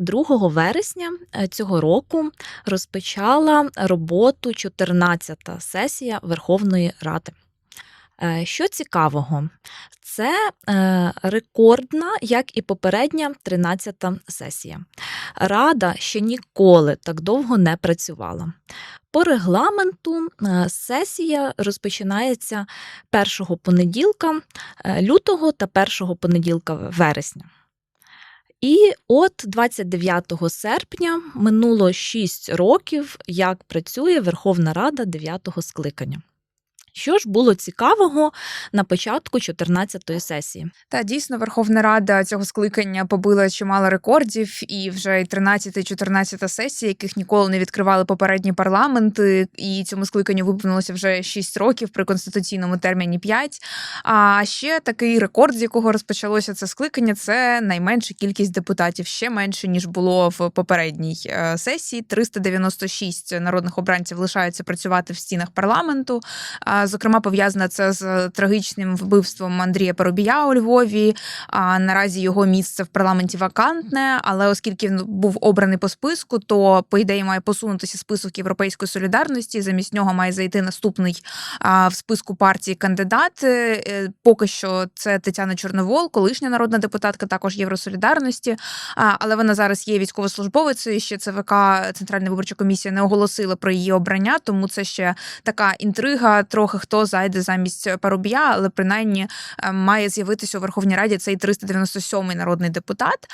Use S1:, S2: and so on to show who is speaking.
S1: 2 вересня е, цього року розпочала роботу 14-та сесія Верховної Ради. Е, Що цікавого, це е, рекордна, як і попередня 13-та сесія. Рада ще ніколи так довго не працювала. По регламенту сесія розпочинається першого понеділка лютого та першого понеділка вересня. І от 29 серпня минуло 6 років, як працює Верховна Рада 9-го скликання. Що ж було цікавого на початку 14-ї сесії?
S2: Та дійсно Верховна Рада цього скликання побила чимало рекордів, і вже й 13-14 сесії, яких ніколи не відкривали попередні парламенти, і цьому скликанню виповнилося вже 6 років при конституційному терміні 5. А ще такий рекорд, з якого розпочалося це скликання, це найменша кількість депутатів, ще менше ніж було в попередній е, сесії. 396 народних обранців лишаються працювати в стінах парламенту. Зокрема, пов'язане це з трагічним вбивством Андрія Парубія у Львові. А наразі його місце в парламенті вакантне, але оскільки він був обраний по списку, то по ідеї має посунутися список Європейської солідарності. Замість нього має зайти наступний в списку партії кандидат. Е, Поки що це Тетяна Чорновол, колишня народна депутатка, також Євросолідарності. Але вона зараз є військовослужбовицею. Ще ЦВК Центральна виборча комісія не оголосила про її обрання, тому це ще така інтрига. Трохи хто зайде замість Парубія, але принаймні е, має з'явитися у Верховній Раді цей 397-й народний депутат.